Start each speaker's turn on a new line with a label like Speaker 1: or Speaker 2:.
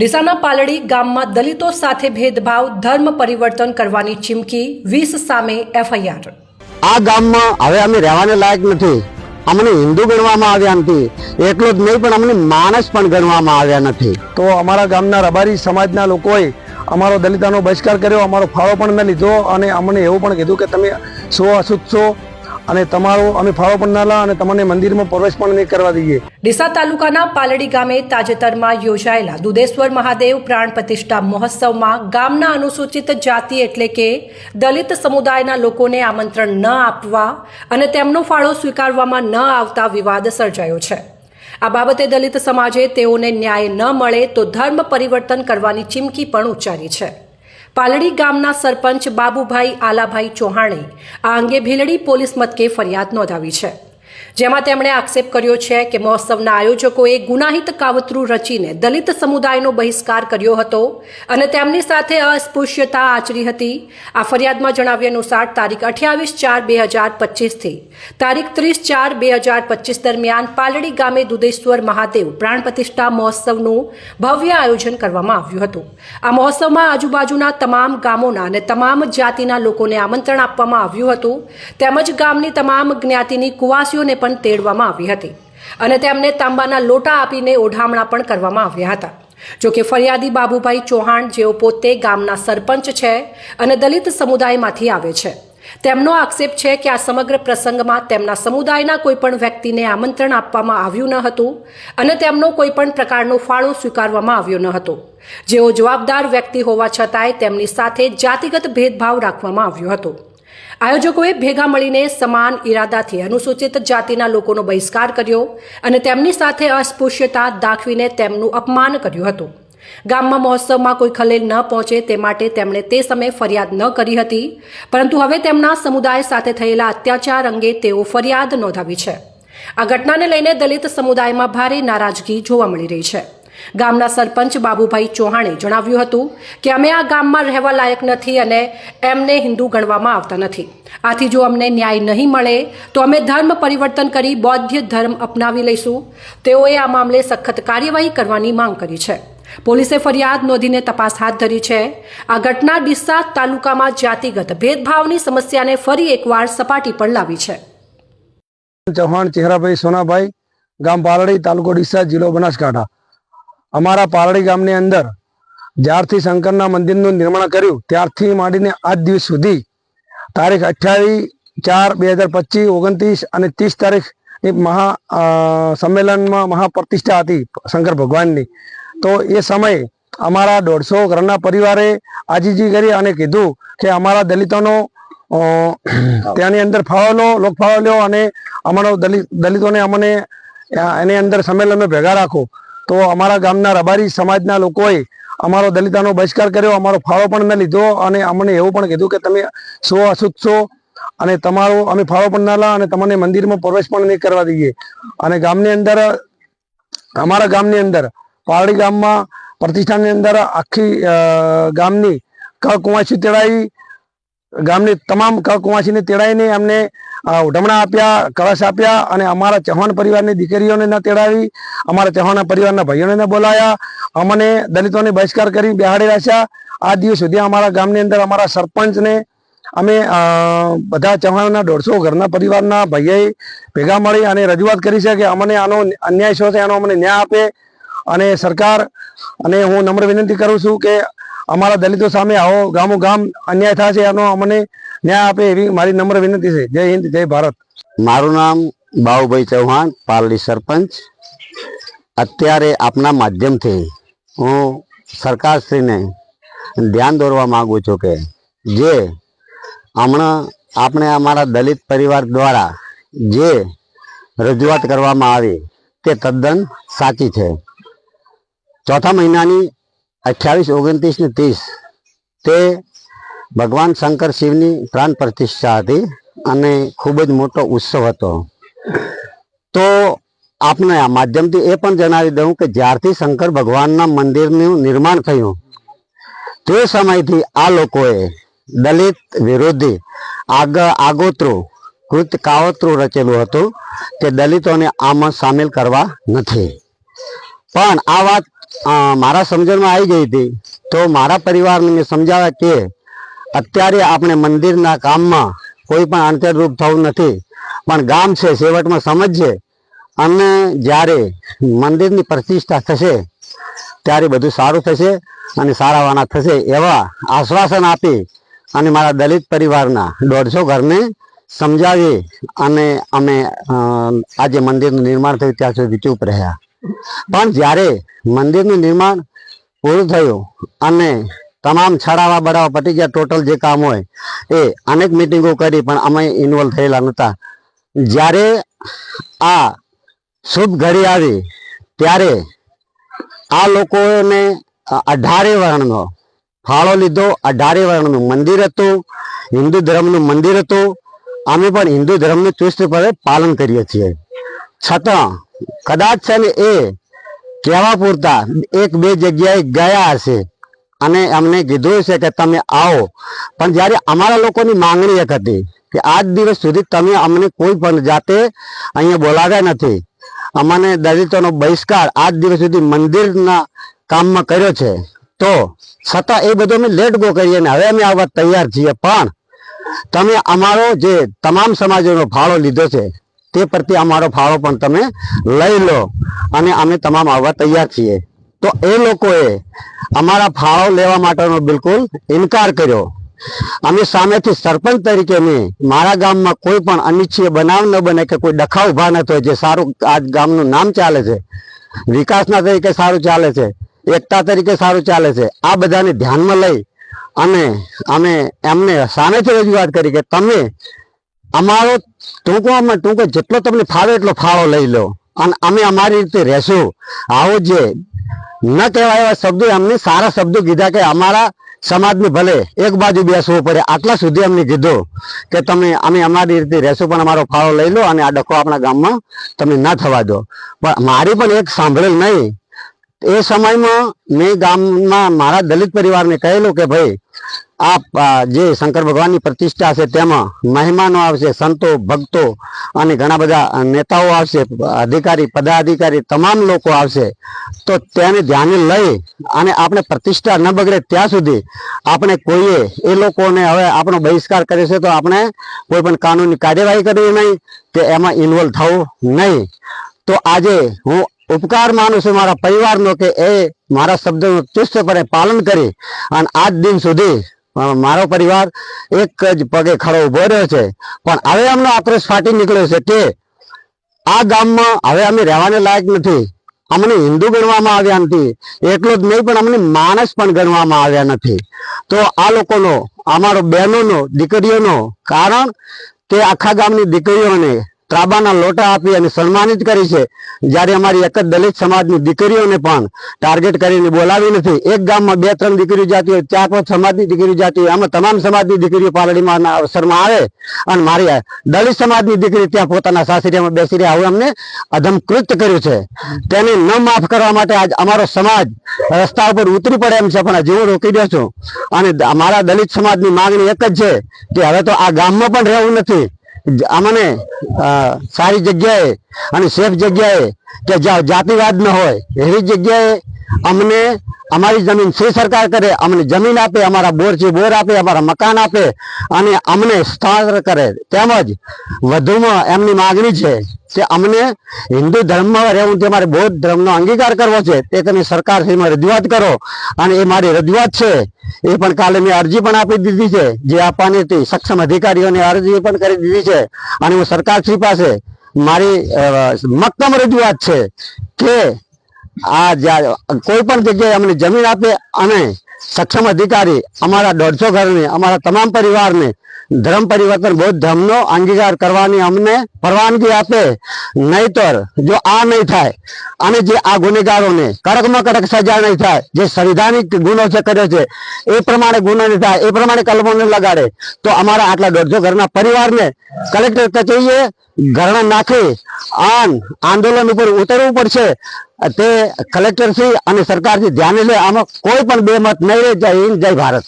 Speaker 1: ડીસાના પાલડી ગામમાં દલિતો સાથે ભેદભાવ ધર્મ પરિવર્તન કરવાની ચીમકી વીસ સામે એફઆઈઆર.
Speaker 2: આ ગામમાં હવે અમે રહેવાને લાયક નથી. અમને હિન્દુ ગણવામાં આવ્યા નથી. એટલો જ નહીં પણ અમને માણસ પણ ગણવામાં આવ્યા નથી.
Speaker 3: તો અમારા ગામના રબારી સમાજના લોકોએ અમારો દલિતાનો બહિષ્કાર કર્યો અમારો ફાળો પણ ન લીધો અને અમને એવું પણ કીધું કે તમે સો અછૂત છો અને તમારો અમે ફાળો પણ ના લા અને તમને મંદિરમાં પ્રવેશ પણ નહીં કરવા દઈએ.
Speaker 1: ડીસા તાલુકાના પાલડી ગામે તાજેતરમાં યોજાયેલા દુધેશ્વર મહાદેવ પ્રાણ પ્રતિષ્ઠા મહોત્સવમાં ગામના અનુસૂચિત જાતિ એટલે કે દલિત સમુદાયના લોકોને આમંત્રણ ન આપવા અને તેમનો ફાળો સ્વીકારવામાં ન આવતા વિવાદ સર્જાયો છે. આ બાબતે દલિત સમાજે તેઓને ન્યાય ન મળે તો ધર્મ પરિવર્તન કરવાની ચીમકી પણ ઉચ્ચારી છે. પાલડી ગામના સરપંચ બાબુભાઈ આલાભાઈ ચૌહાણે આ અંગે ભીલડી પોલીસ મથકે ફરિયાદ નોંધાવી છે. જેમાં તેમણે આક્ષેપ કર્યો છે કે મહોત્સવના આયોજકોએ ગુનાહિત કાવતરું રચીને દલિત સમુદાયનો બહિષ્કાર કર્યો હતો અને તેમની સાથે અસ્પૃશ્યતા આચરી હતી. આ ફરિયાદમાં જણાવ્યા અનુસાર તારીખ અઠ્યાવીસ ચાર બે હજાર પચીસથી તારીખ ત્રીસ ચાર બે હજાર પચીસ દરમિયાન પાલડી ગામે દુધેશ્વર મહાદેવ પ્રાણ પ્રતિષ્ઠા મહોત્સવનું ભવ્ય આયોજન કરવામાં આવ્યું હતું. આ મહોત્સવમાં આજુબાજુના તમામ ગામોના અને તમામ જાતિના લોકોને આમંત્રણ આપવામાં આવ્યું હતું. તેમજ ગામની તમામ જ્ઞાતિની કુવાસીઓને પણ તેડવામાં આવી હતી. અને તેમને તાંબાના લોટા આપીને ઓઢામણા પણ કરવામાં આવ્યા હતા. જોકે ફરિયાદી બાબુભાઈ ચૌહાણ જેઓ પોતે ગામના સરપંચ છે અને દલિત સમુદાયમાંથી આવે છે. તેમનો આક્ષેપ છે કે આ સમગ્ર પ્રસંગમાં તેમના સમુદાયના કોઈપણ વ્યક્તિને આમંત્રણ આપવામાં આવ્યું ન હતું અને તેમનો કોઈ પણ પ્રકારનો ફાળો સ્વીકારવામાં આવ્યો ન હતો. જેઓ જવાબદાર વ્યક્તિ હોવા છતાંય તેમની સાથે જાતિગત ભેદભાવ રાખવામાં આવ્યો હતો. આયોજકોએ ભેગા મળીને સમાન ઈરાદાથી અનુસૂચિત જાતિના લોકોનો બહિષ્કાર કર્યો અને તેમની સાથે અસ્પૃશ્યતા દાખવીને તેમનું અપમાન કર્યું હતું. ગામમાં મહોત્સવમાં કોઈ ખલેલ ન પહોંચે તે માટે તેમણે તે સમયે ફરિયાદ ન કરી હતી, પરંતુ હવે તેમના સમુદાય સાથે થયેલા અત્યાચાર અંગે તેઓ ફરિયાદ નોંધાવી છે. આ ઘટનાને લઈને દલિત સમુદાયમાં ભારે નારાજગી જોવા મળી રહી છે. ગામના સરપંચ બાબુભાઈ ચૌહાણે જણાવ્યું હતું કે અમે આ ગામમાં રહેવા લાયક નથી અને એમને હિન્દુ ગણવામાં આવતા નથી. આથી જો અમને ન્યાય નહીં મળે, તો અમે ધર્મ પરિવર્તન કરી બૌદ્ધ ધર્મ અપનાવી લઈશું. તેઓએ આ મામલે સખત કાર્યવાહી કરવાની માંગ કરી છે. પોલીસે ફરિયાદ નોંધીને તપાસ હાથ ધરી છે. આ ઘટના ડીસા તાલુકામાં જાતિગત ભેદભાવની સમસ્યાને ફરી એકવાર સપાટી પર લાવી છે.
Speaker 3: ચૌહાણ ચહેરાભાઈ સોનાભાઈ, ગામ બારડી, તાલુકો ડીસા, જિલ્લો બનાસકાંઠા. અમારા પારડી ગામની અંદર જ્યારથી શંકરના મંદિરનું નિર્માણ કર્યું, ત્યારથી માંડીને આજ દિવસ સુધી તારીખ અઠ્યાવીસ ચાર બે હજાર પચીસ, ઓગણત્રીસ અને ત્રીસ તારીખ મહા સંમેલનમાં મહાપ્રતિષ્ઠા હતી શંકર ભગવાનની. તો એ સમયે અમારા દોઢસો ઘરના પરિવારે આજીજી કરી અને કીધું કે અમારા દલિતોનો ત્યાંની અંદર ફાળો લો લોક ફાળો અને અમારો દલિત દલિતોને અમને એની અંદર સંમેલનમાં ભેગા રાખો. તો અમારા ગામના રબારી સમાજના લોકોએ અમારો દલિતાનો બહિષ્કાર કર્યો, અમારો ફાળો પણ ન લીધો અને અમને એવું પણ કીધું કે તમે સો અછૂત છો અને તમારો, અમે ફાળો પણ ના લા અને તમને મંદિરમાં પ્રવેશ પણ નહીં કરવા દઈએ. અને ગામની અંદર, અમારા ગામની અંદર, પારડી ગામમાં, પ્રતિષ્ઠાનની અંદર આખી ગામની કુંવાસી તેડાવી ગામની તમામ કુંવાસીને તેડાવીને અમને ઉઢમણા આપ્યા, કળશ આપ્યા અને અમારા ચૌહાણ પરિવારની દીકરીઓને ન તેડાવી, અમારા ચૌહાણ પરિવારના ભાઈઓને બોલાયા, અમને દલિતોને બહિષ્કાર કરી બિહાડી રાખ્યા. આ દિવસ સુધી અમારા ગામની અંદર અમારા સરપંચને અમે બધા ચૌહાણના દોઢસો ઘરના પરિવારના ભાઈએ ભેગા મળી અને રજૂઆત કરી છે કે અમને આનો અન્યાય શું છે, આનો અમને ન્યાય આપે અને સરકાર, અને હું નમ્ર વિનંતી કરું છું કે અમારા દલિતો સામે આવો, ગામો ગામ અન્યાય થાય છે એનો અમને ન્યાય આપે એવી મારી નમ્ર વિનંતી છે. જય હિન્દ, જય ભારત.
Speaker 2: મારું નામ બાહુભાઈ ચૌહાણ પાલડી સરપંચ. અત્યારે આપના માધ્યમથી હું સરકારશ્રીને ધ્યાન દોરવા માગું છું કે જે હમણાં આપણે અમારા દલિત પરિવાર દ્વારા જે રજૂઆત કરવામાં આવી તે તદ્દન સાચી છે. ચોથા મહિનાની અઠ્યાવીસ, ઓગણત્રીસ ને ત્રીસ. તે ભગવાન શંકર શિવની પ્રાણ પ્રતિષ્ઠા હતી અને ખૂબ જ મોટો ઉત્સવ હતો. તો આપને આ માધ્યમથી એ પણ જણાવી દઉં કે જ્યારથી શંકર ભગવાનના મંદિરનું નિર્માણ થયું, તે સમયથી આ લોકોએ દલિત વિરોધી આગ, આગોતરું, કૃત કાવતરું રચેલું હતું કે દલિતોને આમાં સામેલ કરવા નથી. પણ આ વાત મારા સમજણમાં આવી ગઈ હતી. તો મારા પરિવારને મેં સમજાવ્યા કે અત્યારે આપણે મંદિરના કામમાં કોઈ પણ અંતરરૂપ થવું નથી. પણ ગામ છે, છેવટમાં સમજશે અને જ્યારે મંદિરની પ્રતિષ્ઠા થશે, ત્યારે બધું સારું થશે અને સારાવાના થશે એવા આશ્વાસન આપી અને મારા દલિત પરિવારના દોઢસો ઘરને સમજાવી અને અમે આજે મંદિરનું નિર્માણ થયું, ત્યાં સુધી ચૂપ રહ્યા. પણ જ્યારે મંદિરનું નિર્માણ પૂરું થયું અને તમામ છડાવા બડાવા પટી ગયા ટોટલ જે કામ હોય એ અનેક મિટિંગો કરી, પણ અમે ઇન્વોલ્વ થયેલા નહોતા. જ્યારે આ શુભ ઘડી આવી, ત્યારે આ લોકોને અઢારે વર્ણનો, ફાળો લીધો, અઢારે વર્ણનું મંદિર હતું, હિન્દુ ધર્મનું મંદિર હતું. અમે પણ હિન્દુ ધર્મનું ચુસ્તપણે પાલન કરીએ છીએ. છતાં કદાચ છે ને એ કહેવા પૂરતા એક બે જગ્યાએ ગયા હશે. અને અમને કીધું છે કે તમે આવો. પણ જ્યારે અમારા લોકોની માંગણી એક હતી કે આજ દિવસ સુધી તમે અમને કોઈ પણ જાતે અહીંયા બોલાવ્યા નથી. અમને દલિતોનો બહિષ્કાર આજ દિવસ સુધી મંદિરના કામમાં કર્યો છે. તો છતાં એ બધું અમે લેટ ગો કરીએ ને હવે અમે આવવા તૈયાર છીએ. પણ તમે અમારો જે તમામ સમાજોનો ફાળો લીધો છે તે પ્રત્યે અમારો ફાળો પણ તમે લઈ લો અને અમે તમામ આવવા તૈયાર છીએ. તો એ લોકોએ અમારા ફાળો લેવા માટેનો બિલકુલ ઇનકાર કર્યો. અમે સામેથી સરપંચ તરીકે મારા ગામમાં કોઈ પણ અનિચ્છીય બનાવ ન બને કે કોઈ ડખા ઊભા ન થાય જે સારું આ ગામનું નામ ચાલે છે, વિકાસના તરીકે સારું ચાલે છે, એકતા તરીકે સારું ચાલે છે, આ બધાને ધ્યાનમાં લઈ અને અમે એમને સામેથી રજૂઆત કરી કે તમે અમારો ટૂંકમાં ટૂંકો જેટલો તમને ફાવે એટલો ફાળો લઈ લો. અને અમે અમારી રીતે રહેશું. આવો જે ન કહેવાય એવા શબ્દો અમને સારા શબ્દો કીધા કે અમારા સમાજને ભલે એક બાજુ બેસવું પડે, આટલા સુધી અમને કીધું કે તમે, અમે અમારી રીતે રહેશું, પણ અમારો ફાળો લઈ લો અને આ ડખો આપણા ગામમાં તમે ના થવા દો. પણ મારી પણ એક સાંભળેલ નહીં. એ સમયમાં મેં ગામમાં મારા દલિત પરિવારને કહેલું કે ભાઈ આ, જે શંકર ભગવાનની પ્રતિષ્ઠા છે, તેમાં મહેમાનો આવશે, સંતો, ભક્તો અને ઘણા બધા નેતાઓ આવશે, અધિકારી, પદાધિકારી, તમામ લોકો આવશે. તો તેને ધ્યાને લઈ અને આપણે પ્રતિષ્ઠા ન બગડે ત્યાં સુધી આપણે કોઈએ એ લોકોને હવે આપણો બહિષ્કાર કરે છે, તો આપણે કોઈ પણ કાનૂની કાર્યવાહી કરવી નહીં કે એમાં ઇન્વોલ્વ થવું નહીં. તો આજે હું ઉપકાર માનું છું મારા પરિવારનો કે એ મારા શબ્દનું ચુસ્તપણે પાલન કરી અને આજ દિન સુધી મારો પરિવાર એક જ પગે ખડો ઊભો રહ્યો છે. પણ હવે અમને આક્રોશ ફાટી નીકળ્યો છે કે આ ગામમાં હવે અમે રહેવાને લાયક નથી. અમને હિન્દુ ગણવામાં આવ્યા નથી. એટલું જ નહીં, પણ અમને માણસ પણ ગણવામાં આવ્યા નથી. તો આ લોકોનો, અમારો બહેનોનો, દીકરીઓનો કારણ કે આખા ગામની દીકરીઓને ત્રાબાના લોટા આપી અને સન્માનિત કરી છે. જ્યારે અમારી એક જ દલિત સમાજની દીકરીઓને પણ ટાર્ગેટ કરીને બોલાવી નથી. એક ગામમાં બે, ત્રણ દીકરીઓ જાતી હોય, ચાર, પાંચ સમાજની દીકરીઓ જાતી હોય, આમાં તમામ સમાજની દીકરીઓ પાલડીમાં અવસરમાં આવે અને મારી દલિત સમાજની દીકરી ત્યાં પોતાના સાસરીયામાં બેસી રહ્યા આવું અમને અધમકૃત કર્યું છે. તેને ન માફ કરવા માટે આજ અમારો સમાજ રસ્તા ઉપર ઉતરી પડે એમ છે, પણ હજી હું રોકી દઉં છું. અને અમારા દલિત સમાજની માંગણી એક જ છે કે હવે તો આ ગામમાં પણ રહેવું નથી. અમને સારી જગ્યાએ અને સેફ જગ્યાએ કે જાતિવાદ ન હોય, એવી જગ્યાએ અમને, અમારી જમીન શ્રી સરકાર કરે, અમને જમીન આપે, અમારા બોર છે બોર આપે, અમારા મકાન આપે અને અમને સ્થળાંતર કરે. તેમજ વધુમાં એમની માગણી છે કે અમને હિન્દુ ધર્મમાં રહેવું, તે મારે બૌદ્ધ ધર્મનો અંગીકાર કરવો છે, તે તમે સરકારશ્રીમાં રજૂઆત કરો અને એ મારી રજૂઆત છે. એ પણ કાલે મેં અરજી પણ આપી દીધી છે, જે આપવાની હતી. સક્ષમ અધિકારીઓને અરજી પણ કરી દીધી છે. અને હું સરકારશ્રી પાસે મારી મક્કમ રજૂઆત છે કે આ કોઈ પણ જગ્યાએ અમને જમીન આપે અને સક્ષમ અધિકારી અમારા દોઢસો ઘરને, અમારા તમામ પરિવારને ધર્મ પરિવર્તન બૌદ્ધ ધર્મનો અંગીકાર કરવાની અમને પરવાનગી આપે. નહીતર જો આ નહીં થાય, અને જે આ ગુનેગારોને કડકમાં કડક સજા નહીં થાય, જે સંવિધાનિક ગુનો છે કર્યો છે, એ પ્રમાણે ગુનો નહીં થાય, એ પ્રમાણે કલમોને લગાડે, તો અમારા આટલા દોઢસો ઘરના પરિવારને કલેક્ટર કચેરીએ ઘરણા નાખી આન આંદોલન ઉપર ઉતરવું પડશે. તે કલેક્ટરશ્રી અને સરકારથી ધ્યાને લે. આમાં કોઈ પણ બે મત નહીં રહે. જય હિન્દ, જય ભારત.